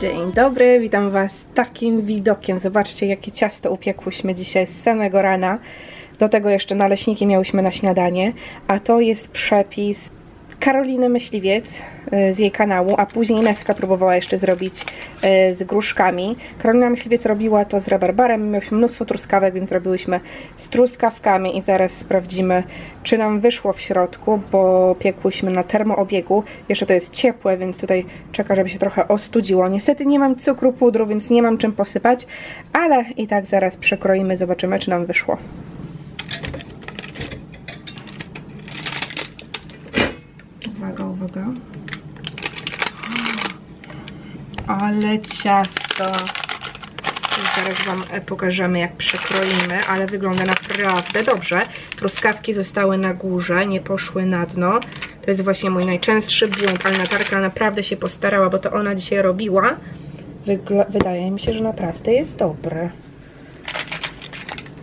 Dzień dobry, witam Was takim widokiem. Zobaczcie, jakie ciasto upiekłyśmy dzisiaj z samego rana. Do tego jeszcze naleśniki miałyśmy na śniadanie, a to jest przepis Karoliny Myśliwiec y, z jej kanału, a później Neska próbowała jeszcze zrobić y, z gruszkami. Karolina Myśliwiec robiła to z rabarbarem, miałyśmy mnóstwo truskawek, więc robiłyśmy z truskawkami i zaraz sprawdzimy, czy nam wyszło w środku, bo piekłyśmy na termoobiegu. Jeszcze to jest ciepłe, więc tutaj czeka, żeby się trochę ostudziło. Niestety nie mam cukru, pudru, więc nie mam czym posypać, ale i tak zaraz przekroimy, zobaczymy, czy nam wyszło. Ale ciasto. Zaraz Wam e, pokażemy, jak przekroimy, ale wygląda naprawdę dobrze. Truskawki zostały na górze, nie poszły na dno. To jest właśnie mój najczęstszy błąd, ale Natarka naprawdę się postarała, bo to ona dzisiaj robiła. Wygla wydaje mi się, że naprawdę jest dobre.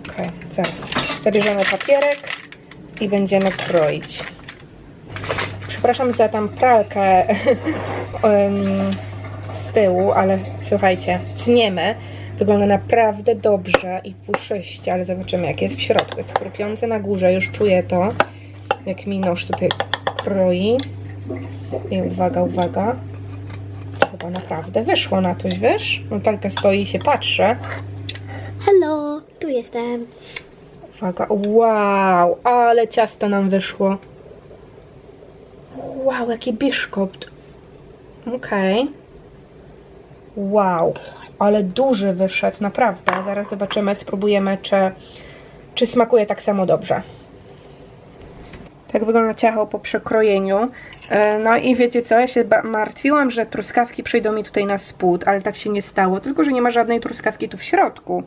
Ok, zaraz. Zabierzemy papierek i będziemy kroić. Przepraszam za tam pralkę z tyłu, ale słuchajcie, cniemy. Wygląda naprawdę dobrze i puszyście, ale zobaczymy jak jest w środku. Jest chrupiące na górze, już czuję to, jak mi nóż tutaj kroi. I uwaga, uwaga. To chyba naprawdę wyszło na coś, wiesz? Natalka stoi i się patrzy. Hello, tu jestem. Uwaga, wow, ale ciasto nam wyszło. Wow, jaki biszkopt. Okej. Wow, ale duży wyszedł, naprawdę. Zaraz zobaczymy, spróbujemy, czy, czy smakuje tak samo dobrze. Tak wygląda ciacho po przekrojeniu. E, No i wiecie co, ja się martwiłam, że truskawki przyjdą mi tutaj na spód, ale tak się nie stało, tylko że nie ma żadnej truskawki tu w środku.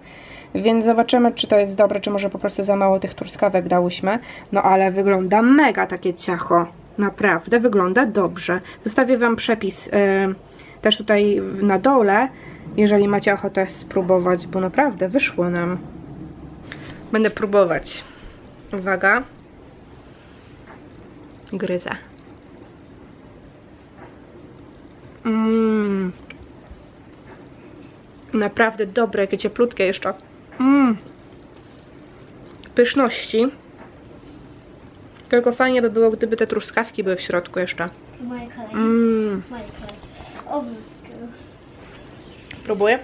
Więc zobaczymy, czy to jest dobre, czy może po prostu za mało tych truskawek dałyśmy. No ale wygląda mega takie ciacho. Naprawdę wygląda dobrze. Zostawię Wam przepis y, też tutaj na dole, jeżeli macie ochotę spróbować, bo naprawdę wyszło nam. Będę próbować. Uwaga. Gryza. Mmm. Naprawdę dobre, jakie cieplutkie jeszcze. Mmm. Pyszności. Tylko fajnie by było, gdyby te truskawki były w środku jeszcze. Moje. Mmm. O, Próbuję?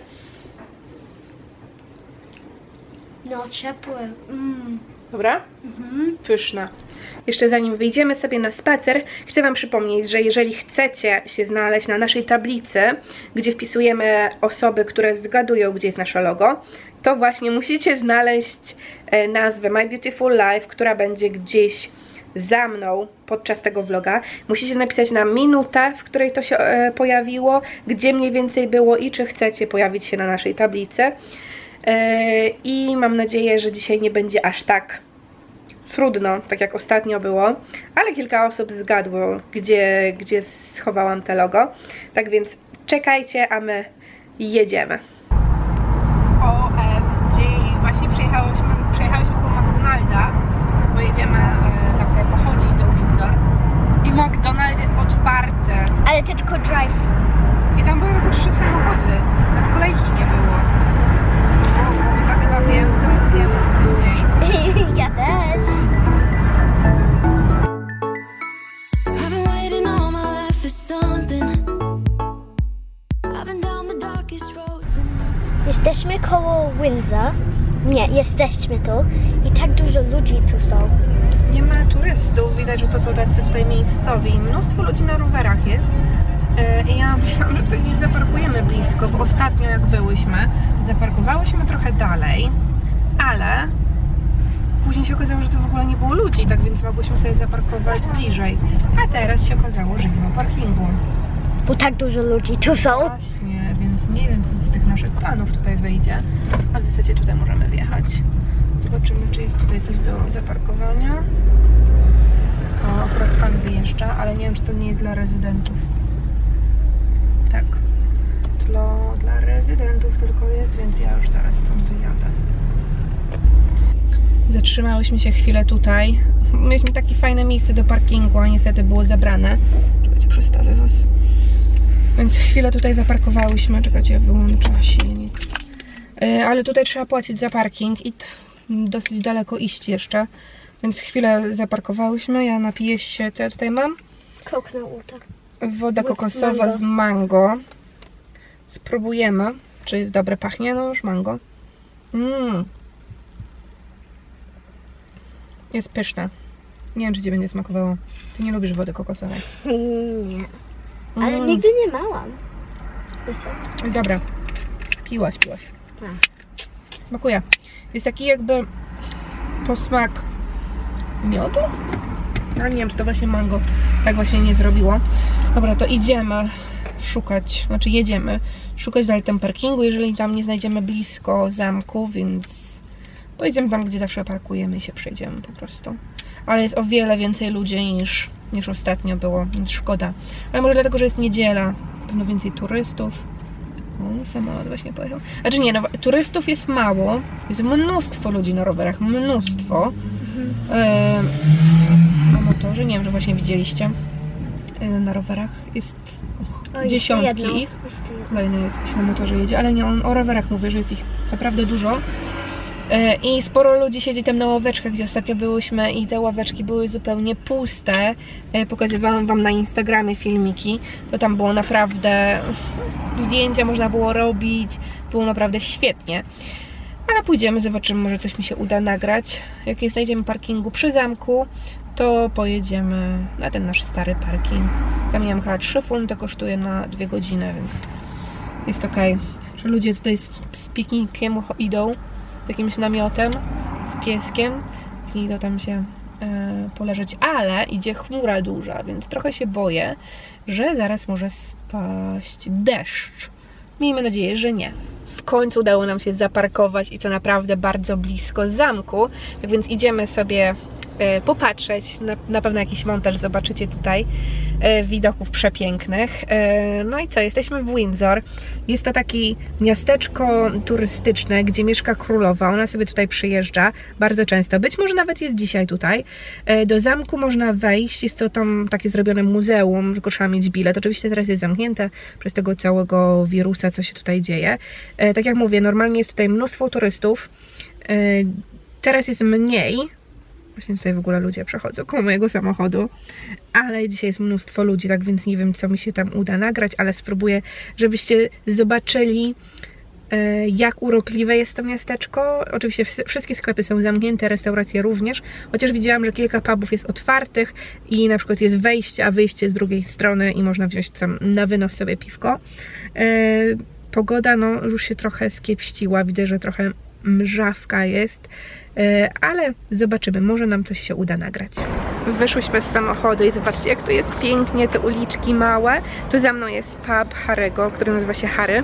no ciepłe. Mm. Dobra? Mhm. Pyszna. Jeszcze zanim wyjdziemy sobie na spacer, chcę Wam przypomnieć, że jeżeli chcecie się znaleźć na naszej tablicy, gdzie wpisujemy osoby, które zgadują, gdzie jest nasze logo, to właśnie musicie znaleźć e, nazwę My Beautiful Life, która będzie gdzieś za mną podczas tego vloga. Musicie napisać na minutę, w której to się e, pojawiło, gdzie mniej więcej było i czy chcecie pojawić się na naszej tablicy. E, I mam nadzieję, że dzisiaj nie będzie aż tak trudno, tak jak ostatnio było, ale kilka osób zgadło, gdzie, gdzie schowałam te logo. Tak więc czekajcie, a my jedziemy. OMG, właśnie przyjechałyśmy, przyjechałyśmy do McDonalda, bo jedziemy e, tam sobie pochodzić do Windsor. I McDonald jest otwarty. Ale tylko drive. I tam były tylko trzy samochody. Nawet kolejki nie było. O, tak chyba wiem, co my zjemy później. ja też. Jesteśmy koło Windsor. Nie, jesteśmy tu. I tak dużo ludzi tu są. Nie ma turystów, widać, że to są tacy tutaj miejscowi. Mnóstwo ludzi na rowerach jest. E, I ja myślałam, że tutaj gdzieś zaparkujemy blisko, bo ostatnio jak byłyśmy, zaparkowałyśmy trochę dalej, ale później się okazało, że to w ogóle nie było ludzi, tak więc mogłyśmy sobie zaparkować bliżej. A teraz się okazało, że nie ma parkingu. Bo tak dużo ludzi tu są. Właśnie, więc nie wiem, co z tych naszych planów tutaj wyjdzie. A w zasadzie tutaj możemy wjechać. Zobaczymy, czy jest tutaj coś do zaparkowania. O, akurat pan wyjeżdża, ale nie wiem, czy to nie jest dla rezydentów. Tak. Dla, dla rezydentów tylko jest, więc ja już zaraz stąd wyjadę. Zatrzymałyśmy się chwilę tutaj. Mieliśmy takie fajne miejsce do parkingu, a niestety było zabrane. Czekajcie, przestawię was. Więc chwilę tutaj zaparkowałyśmy. Czekajcie, wyłączę silnik. E, Ale tutaj trzeba płacić za parking i dosyć daleko iść jeszcze. Więc chwilę zaparkowałyśmy. Ja napiję się, co ja tutaj mam? Coconut water. Woda kokosowa mango. z mango. Spróbujemy, czy jest dobre. Pachnie, no już mango. Mmm. Jest pyszne. Nie wiem, czy Ci będzie smakowało. Ty nie lubisz wody kokosowej. Nie. Ale Mm. nigdy nie małam. Jest dobre. Piłaś, piłaś. Tak. Smakuje. Jest taki jakby posmak miodu? No nie wiem, czy to właśnie mango tak właśnie nie zrobiło. Dobra, to idziemy szukać, znaczy jedziemy szukać dalej tam parkingu, jeżeli tam nie znajdziemy blisko zamku, więc pojedziemy tam, gdzie zawsze parkujemy i się przejdziemy po prostu. Ale jest o wiele więcej ludzi niż, niż ostatnio było, więc szkoda. Ale może dlatego, że jest niedziela, pewno więcej turystów. O, samolot właśnie pojechał. Znaczy nie, no, turystów jest mało. Jest mnóstwo ludzi na rowerach. Mnóstwo. E, na motorze, nie wiem, że właśnie widzieliście. E, na rowerach jest och, O, dziesiątki jedno. ich. Kolejny jest jakiś na motorze jedzie, ale nie, on o rowerach mówię, że jest ich naprawdę dużo. E, I sporo ludzi siedzi tam na ławeczkach, gdzie ostatnio byłyśmy i te ławeczki były zupełnie puste. E, Pokazywałam Wam na Instagramie filmiki. To tam było naprawdę... Zdjęcia można było robić. Było naprawdę świetnie. Ale pójdziemy, zobaczymy, może coś mi się uda nagrać. Jak nie znajdziemy parkingu przy zamku, to pojedziemy na ten nasz stary parking. Wiem, chyba 3 funty kosztuje na 2 godziny, więc jest okej. Że ludzie tutaj z, z piknikiem idą, z jakimś namiotem, z pieskiem i to tam się poleżeć. Ale idzie chmura duża, więc trochę się boję, że zaraz może spaść deszcz. Miejmy nadzieję, że nie. W końcu udało nam się zaparkować i to naprawdę bardzo blisko zamku. Tak więc idziemy sobie e, popatrzeć. Na, na pewno jakiś montaż zobaczycie tutaj e, widoków przepięknych. E, no i co, jesteśmy w Windsor. Jest to taki miasteczko turystyczne, gdzie mieszka królowa. Ona sobie tutaj przyjeżdża bardzo często. Być może nawet jest dzisiaj tutaj. E, Do zamku można wejść. Jest to tam takie zrobione muzeum, tylko trzeba mieć bilet. Oczywiście teraz jest zamknięte przez tego całego wirusa, co się tutaj dzieje. E, Tak jak mówię, normalnie jest tutaj mnóstwo turystów. E, Teraz jest mniej, Właśnie tutaj w ogóle ludzie przechodzą koło mojego samochodu, ale dzisiaj jest mnóstwo ludzi, tak więc nie wiem, co mi się tam uda nagrać, ale spróbuję, żebyście zobaczyli, e, jak urokliwe jest to miasteczko. Oczywiście ws- wszystkie sklepy są zamknięte, restauracje również, chociaż widziałam, że kilka pubów jest otwartych i na przykład jest wejście, a wyjście z drugiej strony i można wziąć tam na wynos sobie piwko. E, Pogoda no, już się trochę skiepściła, widzę, że trochę mrzawka jest, ale zobaczymy, może nam coś się uda nagrać. Wyszłyśmy z samochodu i zobaczcie, jak tu jest pięknie, te uliczki małe. Tu za mną jest pub Harry'ego, który nazywa się Harry.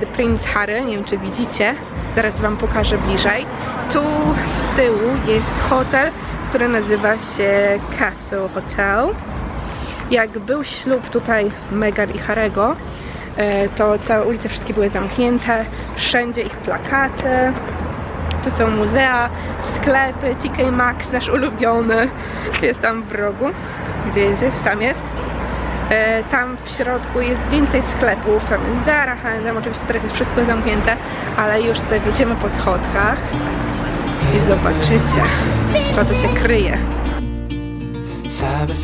The Prince Harry, nie wiem czy widzicie. Zaraz Wam pokażę bliżej. Tu z tyłu jest hotel, który nazywa się Castle Hotel. Jak był ślub tutaj Meghan i Harego, e, to całe ulice wszystkie były zamknięte, wszędzie ich plakaty. Tu są muzea, sklepy, TK Maxx, nasz ulubiony, jest tam w rogu. Gdzie jest? jest? Tam jest. E, Tam w środku jest więcej sklepów, tam jest Zara, H&M, oczywiście teraz jest wszystko zamknięte, ale już sobie wjedziemy po schodkach i zobaczycie, co tu się kryje. Side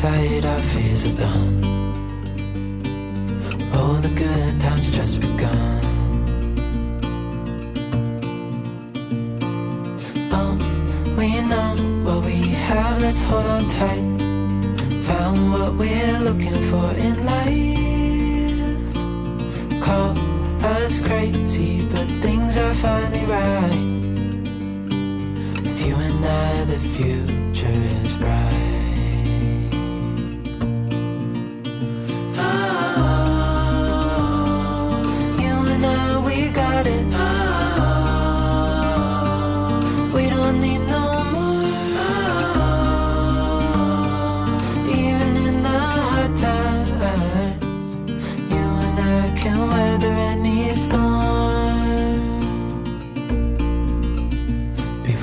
the good times just begun. Oh, we know what we have, let's hold on tight. Found what we're looking for in life. Call us crazy, but things are finally right. With you and I, the future is bright.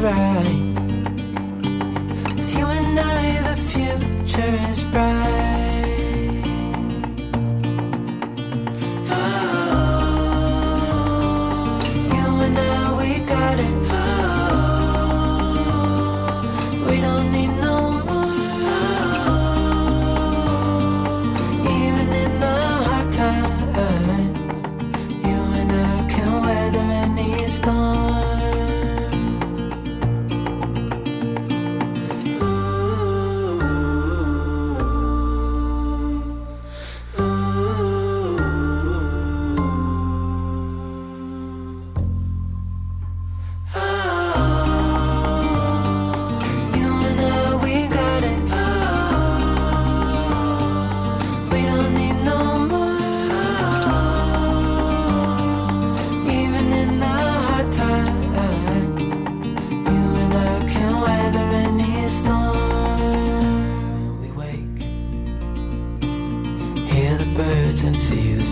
Right. With you and I, the future is bright.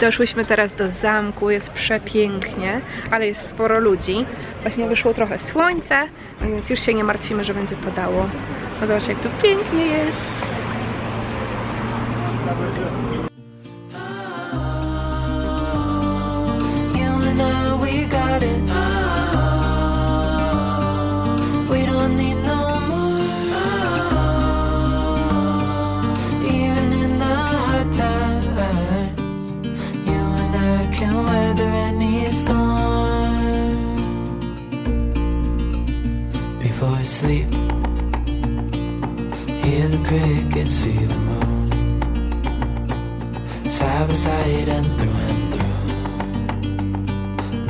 Doszłyśmy teraz do zamku, jest przepięknie, ale jest sporo ludzi. Właśnie wyszło trochę słońce, więc już się nie martwimy, że będzie padało. No jak tu pięknie jest. Side and through and through.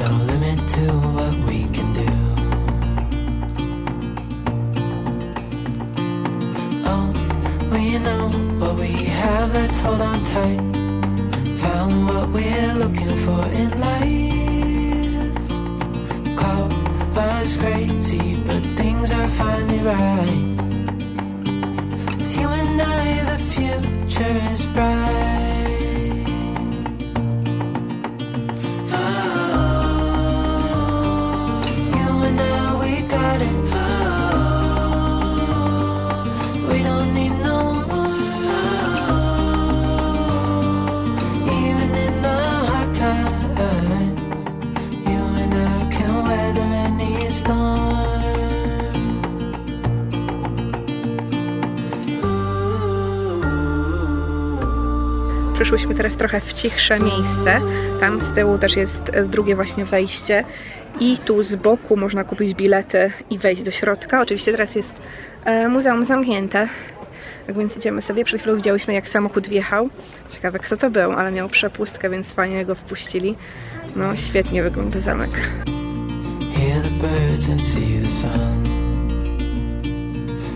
No limit to what we can do. Oh, we know what we have, let's hold on tight. Found what we're looking for in life. Call us crazy, but things are finally right. With you and I, the future is bright. Przyszłyśmy teraz trochę w cichsze miejsce. Tam z tyłu też jest drugie właśnie wejście. I tu z boku można kupić bilety i wejść do środka. Oczywiście teraz jest e, muzeum zamknięte. Tak więc idziemy sobie. Przed chwilą widziałyśmy jak samochód wjechał. Ciekawe kto to był, ale miał przepustkę, więc fajnie go wpuścili. No świetnie wygląda zamek.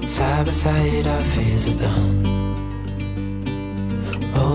Side by side, our fears are done.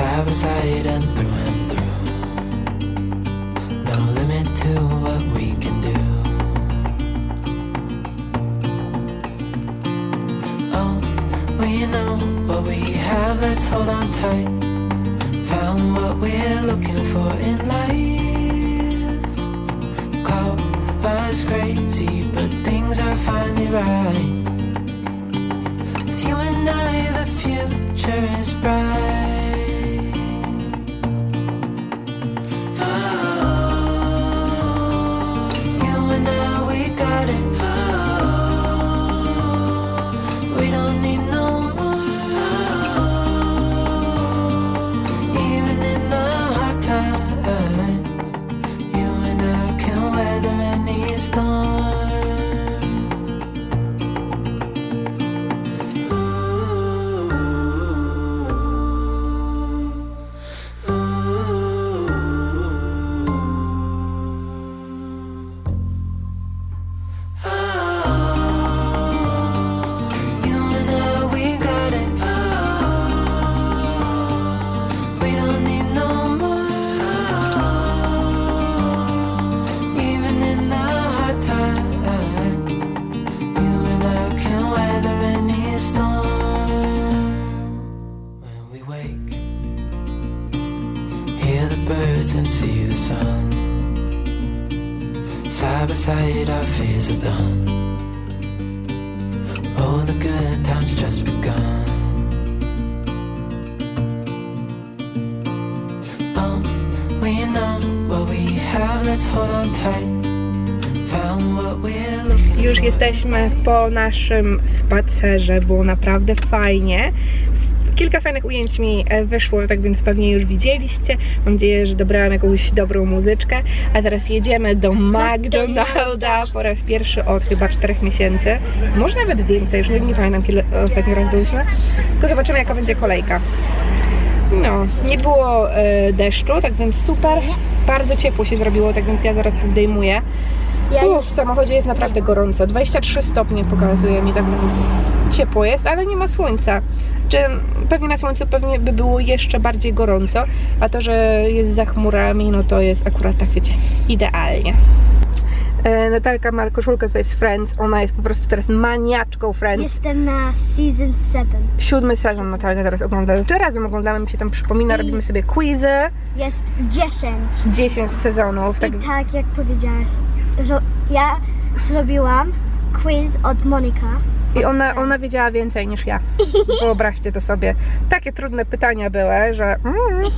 Side by side and through and through. No limit to what we can do. Oh, we know what we have, let's hold on tight. Found what we're looking for in life. Call us crazy, but things are finally right. With you and I, the future is bright. Birds and see the sun. Side by side, our fears are done. Oh, the good times just begun. Oh, we know what we have, let's hold on tight. Już jesteśmy po naszym spacerze, było naprawdę fajnie. Kilka fajnych ujęć mi e, wyszło, tak więc pewnie już widzieliście. Mam nadzieję, że dobrałam jakąś dobrą muzyczkę. A teraz jedziemy do McDonalda po raz pierwszy od chyba 4 miesięcy. Może nawet więcej, już nie, nie pamiętam kiedy ostatni raz byliśmy. Tylko zobaczymy jaka będzie kolejka. No, nie było e, deszczu, tak więc super. Bardzo ciepło się zrobiło, tak więc ja zaraz to zdejmuję. Ja już w samochodzie jest naprawdę gorąco. 23 stopnie pokazuje mi, tak więc ciepło jest, ale nie ma słońca. Czy pewnie na słońcu pewnie by było jeszcze bardziej gorąco, a to, że jest za chmurami, no to jest akurat tak, wiecie, idealnie. E, Natalka ma koszulkę tutaj z Friends, ona jest po prostu teraz maniaczką Friends. jestem na season 7. Siódmy sezon Natalka teraz ogląda. Czy razem oglądamy, mi się tam przypomina, robimy sobie quizy. Jest 10. 10 sezonów, tak I tak jak powiedziałaś, ja zrobiłam quiz od Monika. I ona, ona wiedziała więcej niż ja. Wyobraźcie to sobie. Takie trudne pytania były, że. Mm.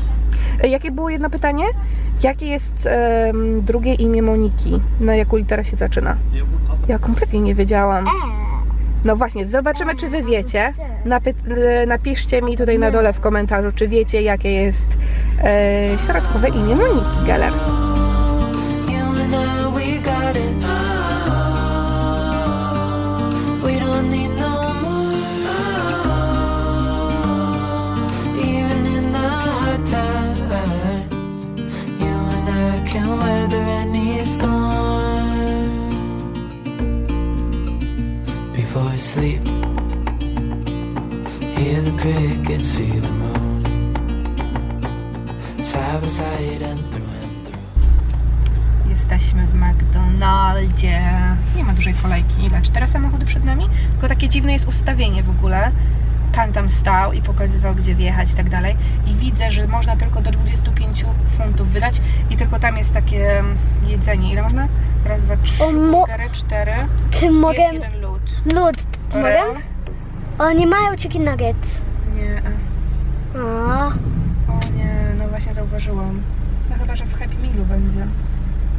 Jakie było jedno pytanie? Jakie jest em, drugie imię Moniki? Na jaką literę się zaczyna? Ja kompletnie nie wiedziałam. E, No właśnie, zobaczymy, czy wy wiecie. Napy- e, napiszcie mi tutaj na dole w komentarzu, czy wiecie, jakie jest e, środkowe imię Moniki Geller. McDonaldzie. Nie ma dużej kolejki. Ile? Cztery samochody przed nami? Tylko takie dziwne jest ustawienie w ogóle. Pan tam stał i pokazywał, gdzie wjechać i tak dalej. I widzę, że można tylko do 25 funtów wydać i tylko tam jest takie mm, jedzenie. Ile można? Raz, dwa, trzy, O, mo- cztery, cztery. czy mogę... Jest jeden lód. Lód, mogę? Oreo? Oni mają chicken nuggets. Nie. O, O nie, no właśnie zauważyłam. No chyba, że w Happy Mealu będzie.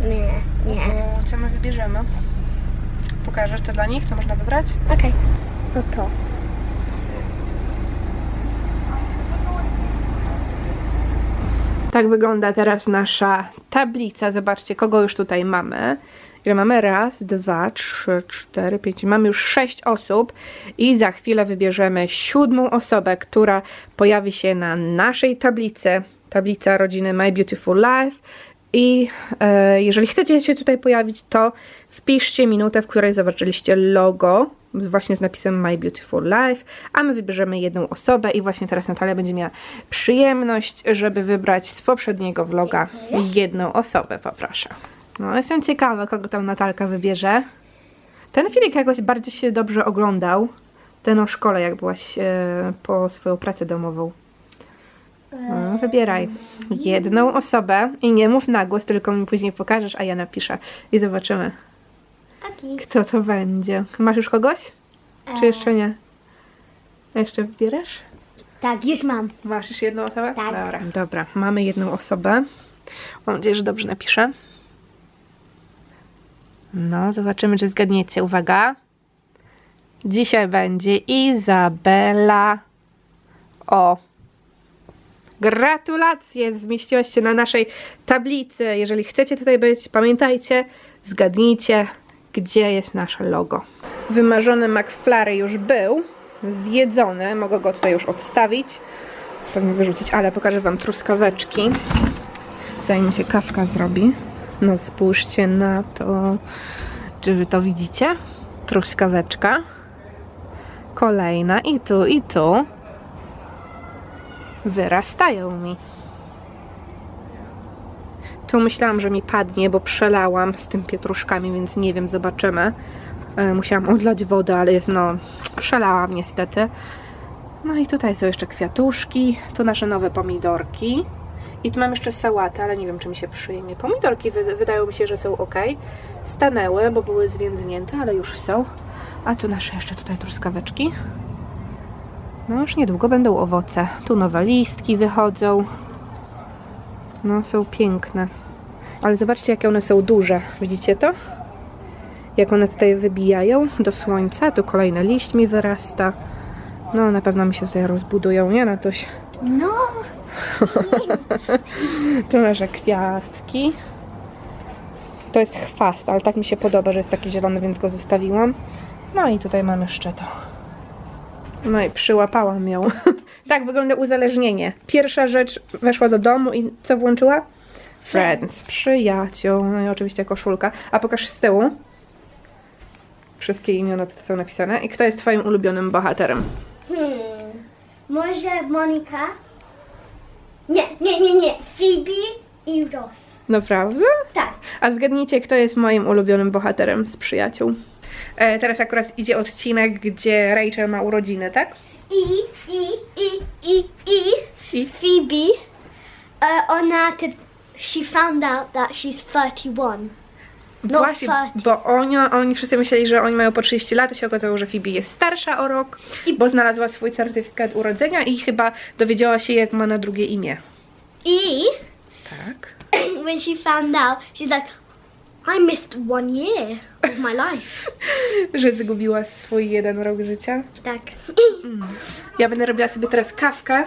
Nie, nie. O, co my wybierzemy? Pokażesz co dla nich, co można wybrać? Okej, no to. Tak wygląda teraz nasza tablica. Zobaczcie, kogo już tutaj mamy. Ile mamy? Raz, dwa, trzy, cztery, pięć. Mamy już sześć osób i za chwilę wybierzemy siódmą osobę, która pojawi się na naszej tablicy. Tablica rodziny My Beautiful Life. I e, jeżeli chcecie się tutaj pojawić, to wpiszcie minutę, w której zobaczyliście logo właśnie z napisem My Beautiful Life, a my wybierzemy jedną osobę i właśnie teraz Natalia będzie miała przyjemność, żeby wybrać z poprzedniego vloga jedną osobę, poproszę. No, jestem ciekawa, kogo tam Natalka wybierze. Ten filmik jakoś bardziej się dobrze oglądał. Ten o szkole, jak byłaś e, po swoją pracę domową. No, wybieraj jedną osobę i nie mów na głos, tylko mi później pokażesz, a ja napiszę i zobaczymy, Aki. kto to będzie. Masz już kogoś? Czy jeszcze nie? Jeszcze wybierasz? Tak, już mam. Masz już jedną osobę? Tak. Dobra. Dobra, mamy jedną osobę. Mam nadzieję, że dobrze napiszę. No, zobaczymy, czy zgadniecie. Uwaga. Dzisiaj będzie Izabela. O. Gratulacje! Zmieściłaś się na naszej tablicy. Jeżeli chcecie tutaj być, pamiętajcie, zgadnijcie, gdzie jest nasze logo. Wymarzony McFlurry już był. Zjedzony. Mogę go tutaj już odstawić pewnie wyrzucić, ale pokażę Wam truskaweczki, zanim się kawka zrobi. No spójrzcie na to. Czy Wy to widzicie? Truskaweczka. Kolejna i tu, i tu. Wyrastają mi. Tu myślałam, że mi padnie, bo przelałam z tym pietruszkami, więc nie wiem, zobaczymy. E, Musiałam odlać wodę, ale jest no... Przelałam niestety. No i tutaj są jeszcze kwiatuszki, tu nasze nowe pomidorki. I tu mam jeszcze sałatę, ale nie wiem, czy mi się przyjmie. Pomidorki wy wydają mi się, że są ok. Stanęły, bo były zwiędnięte, ale już są. A tu nasze jeszcze tutaj truskaweczki. No już niedługo będą owoce. Tu nowe listki wychodzą. No, są piękne. Ale zobaczcie, jakie one są duże. Widzicie to? Jak one tutaj wybijają do słońca. Tu kolejny liść mi wyrasta. No, na pewno mi się tutaj rozbudują, nie? Toś. No. Tu nasze kwiatki. To jest chwast, ale tak mi się podoba, że jest taki zielony, więc go zostawiłam. No i tutaj mam jeszcze to. No i przyłapałam ją. tak wygląda uzależnienie. Pierwsza rzecz weszła do domu i co włączyła? Friends, przyjaciół. No i oczywiście koszulka. A pokaż z tyłu. Wszystkie imiona tutaj są napisane. I kto jest twoim ulubionym bohaterem? Hmm. Może Monika? Nie, nie, nie, nie. Phoebe i Ross. Naprawdę? Tak. A zgadnijcie, kto jest moim ulubionym bohaterem z przyjaciół. E, teraz akurat idzie odcinek, gdzie Rachel ma urodziny, tak? I, i, i, i, i. I? Phoebe, uh, ona, ty, she found out that she's 31. No, Właśnie, bo oni, oni wszyscy myśleli, że oni mają po 30 lat, a się okazało, że Phoebe jest starsza o rok, I- bo znalazła swój certyfikat urodzenia i chyba dowiedziała się, jak ma na drugie imię. I, Tak. when she found out, she's like, I missed one year of my life. Że zgubiła swój jeden rok życia. tak. Ja będę robiła sobie teraz kawkę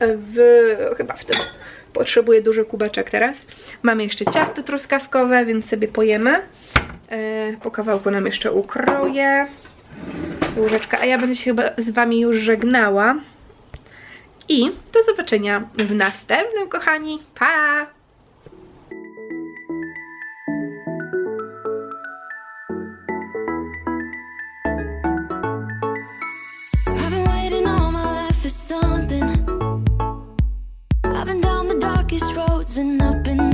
w, chyba w tym. Potrzebuję duży kubeczek teraz. Mamy jeszcze ciasto truskawkowe, więc sobie pojemy. E, po kawałku nam jeszcze ukroję. Łyżeczka. A ja będę się chyba z Wami już żegnała. I do zobaczenia w następnym, kochani. Pa! And up in